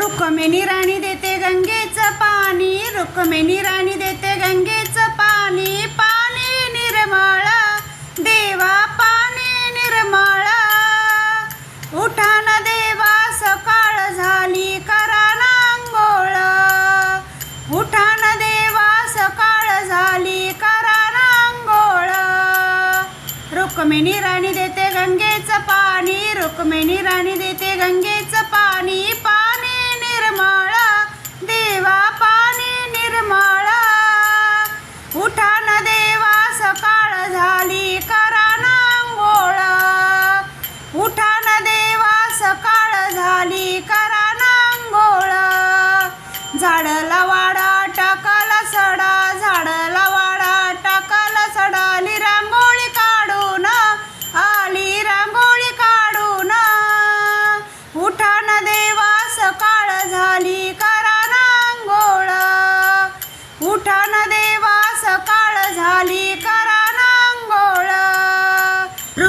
रुक्मिणी राणी देते गंगेचं पाणी रुक्मिणी राणी देते गंगेचं पाणी पाणी निर्मळ देवा पाणी निर्मळ. उठान देवा सकाळ झाली करा नांगोळ उठान देवा सकाळ झाली करा नांगोळ रुक्मिणी राणी देते गंगेचं पाणी रुक्मिणी राणी देते गंगेचं पाणी पाणी निर्मळ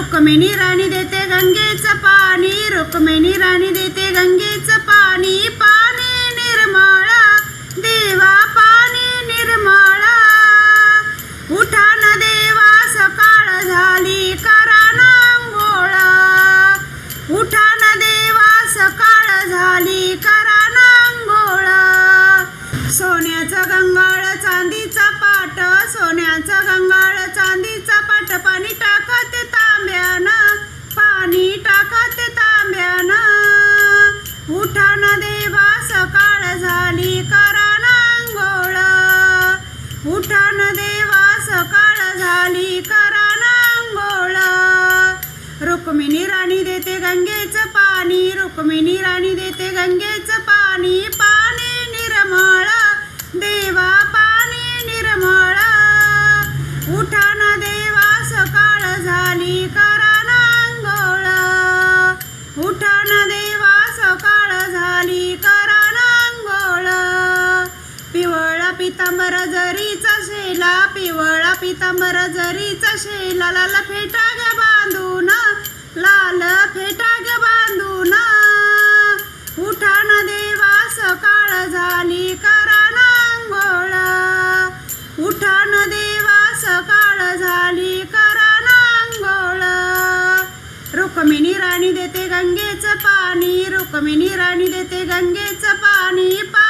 रुक्मिणी राणी देते गंगेचं पाणी रुक्मिणी राणी देते गंगेचं पाणी पाणी निर्माळा देवा पाणी निर्माळा. उठान देवा सकाळ झाली करा नांगोळ उठान देवा सकाळ झाली करा नांगोळ सोन्याचं गंगाळ चांदीचा पाट सोन्याचं गंगाळ चांदीचा पाट पाणी रुक्मिणी राणी देते गंगेचं पाणी रुक्मिणी राणी देते गंगेचं पाणी पाणी निर्मळ देवा पाणी निर्मळ. उठाना देवा सकाळ झाली करा नांगोळ उठाना देवा सकाळ झाली करा नांगोळ पिवळा पितांबर जरीचा शेला पिवळा पितांबर जरीचा शेला लाल फेटा ग बांधून. लाल फेटा ग बांधून उठान देवा सकाळ झाली करा नांगोळ उठान देवा सकाळ झाली करा नांगोळ रुक्मिणी राणी देते गंगेचं पाणी रुक्मिणी राणी देते गंगेचं पाणी पाणी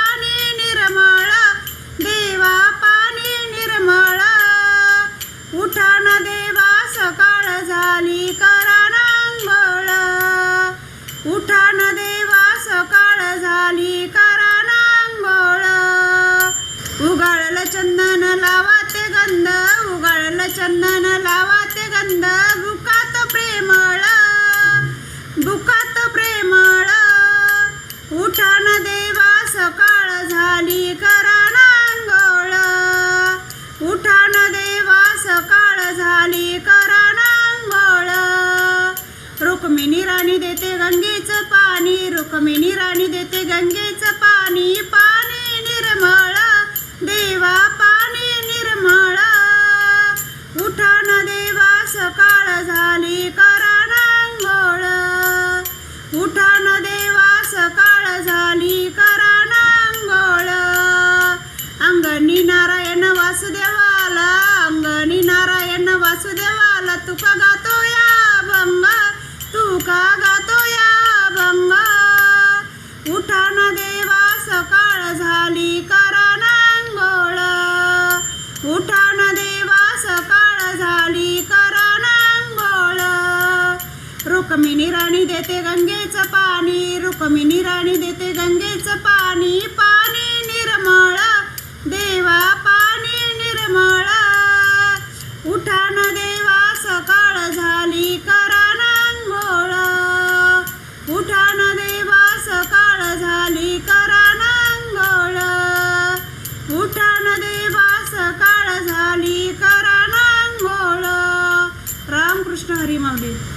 उठान देवा सकाळ झाली करा नांगोळ उगाळलं चंदन लावा ते गंध. उगाळलं चंदन लावा ते गंध. बुकात प्रेमळ. बुकात प्रेमळ. उठान देवा सकाळ झाली करा रुक्मिणी राणी देते गंगेचं पाणी पाणी निर्मळ. देवा पाणी निर्मळ. उठान देवा सकाळ झाली करा नांगोळ उठान देवा सकाळ झाली करा अंगणी नारायण वासुदेवाला अंगणी नारायण वासुदेवाला तुका उठान देवा सकाळ झाली करा नांगोळ उठान देवा सकाळ झाली करा रुक्मिणी राणी देते गंगेचं पाणी रुक्मिणी राणी देते गंगेचं पाणी पाणी निर्मळ. सकाळ